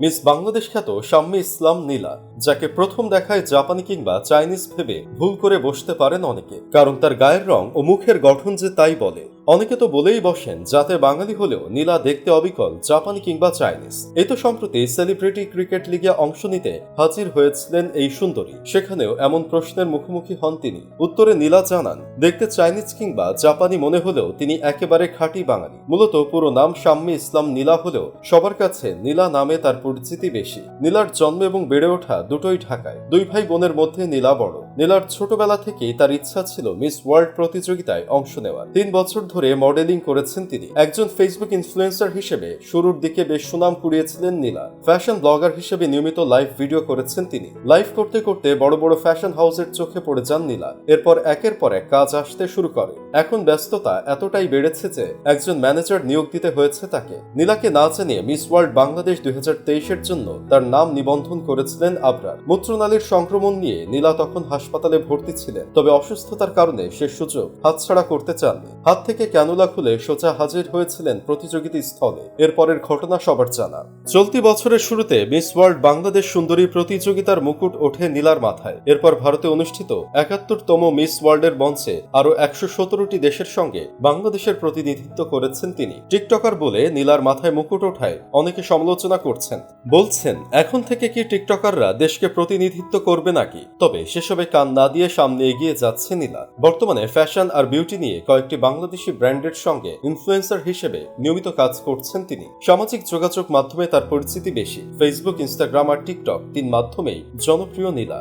Miss Bangladesh খ্যাত শাম্মী ইসলাম নীলা, যাকে প্রথম দেখায় জাপানি কিংবা চাইনিজ ভেবে ভুল করে বসতে পারেন অনেকে, কারণ তার গায়ের রং ও মুখের গঠন যে তাই বলে। অনেকে তো বলেই বসেন, যাতে বাঙালি হলেও নীলা দেখতে অবিকল, জাপানি কিংবা চাইনিজ। এই তো সম্প্রতি সেলিব্রিটি ক্রিকেট লিগে অংশ নিতে হাজির হয়েছিলেন এই সুন্দরী। সেখানেও এমন প্রশ্নের মুখোমুখি হন তিনি। উত্তরে নীলা জানান, দেখতে চাইনিজ কিংবা জাপানি মনে হলেও তিনি একেবারে খাঁটি বাঙালি। মূলত পুরো নাম শাম্মী ইসলাম নীলা হলেও সবার কাছে নীলা নামে তার পরিচিতি বেশি। নীলার জন্ম এবং বেড়ে ওঠা দুটোই ঢাকায়। দুই ভাই বোনের মধ্যে নীলা বড়। নীলার ছোটবেলা থেকেই তার ইচ্ছা ছিল মিস ওয়ার্ল্ড প্রতিযোগিতায় অংশ নেওয়ার। তিন বছর ধরে মডেলিং করেছেন তিনি। একজন ফেসবুক ইনফ্লুয়েন্সার হিসেবে শুরুর দিকে বেশ সুনাম কুড়িয়েছিলেন নীলা। ফ্যাশন ব্লগার হিসেবে নিয়মিত লাইভ ভিডিও করেছেন তিনি। লাইভ করতে করতে বড় বড় ফ্যাশন হাউসের চোখে পড়ে যান নীলা। এরপর একের পর এক কাজ আসতে শুরু করে। এখন ব্যস্ততা এতটাই বেড়েছে যে একজন ম্যানেজার নিয়োগ দিতে হয়েছে তাকে। নীলাকে না জানিয়ে মিস ওয়ার্ল্ড বাংলাদেশ দুই এর জন্য তার নাম নিবন্ধন করেছিলেন আবরার। মূত্রনালীর সংক্রমণ নিয়ে নীলা তখন হাসপাতালে ভর্তি ছিলেন। তবে অসুস্থতার কারণে সে সুযোগ হাতছাড়া করতে চাননি। হাত থেকে ক্যানুলা খুলে সোজা হাজির হয়েছিলেন প্রতিযোগিতা স্থলে। এরপরের ঘটনা সবার জানা। চলতি বছরের শুরুতে মিস ওয়ার্ল্ড বাংলাদেশ সুন্দরী প্রতিযোগিতার মুকুট ওঠে নীলার মাথায়। এরপর ভারতে অনুষ্ঠিত একাত্তরতম মিস ওয়ার্ল্ডের মঞ্চে আরও একশো সতেরোটি দেশের সঙ্গে বাংলাদেশের প্রতিনিধিত্ব করেছেন তিনি। টিকটকার বলে নীলার মাথায় মুকুট ওঠায় অনেকে সমালোচনা করছেন। বলছেন, এখন থেকে কি টিকটকাররা দেশকে প্রতিনিধিত্ব করবে নাকি? তবে সেসবে কান না দিয়ে সামনে এগিয়ে যাচ্ছে নীলা। বর্তমানে ফ্যাশন আর বিউটি নিয়ে কয়েকটি বাংলাদেশি ব্র্যান্ডের সঙ্গে ইনফ্লুয়েন্সার হিসেবে নিয়মিত কাজ করছেন তিনি। সামাজিক যোগাযোগ মাধ্যমে তার পরিচিতি বেশি। ফেসবুক, ইনস্টাগ্রাম আর টিকটক তিন মাধ্যমেই জনপ্রিয় নীলা।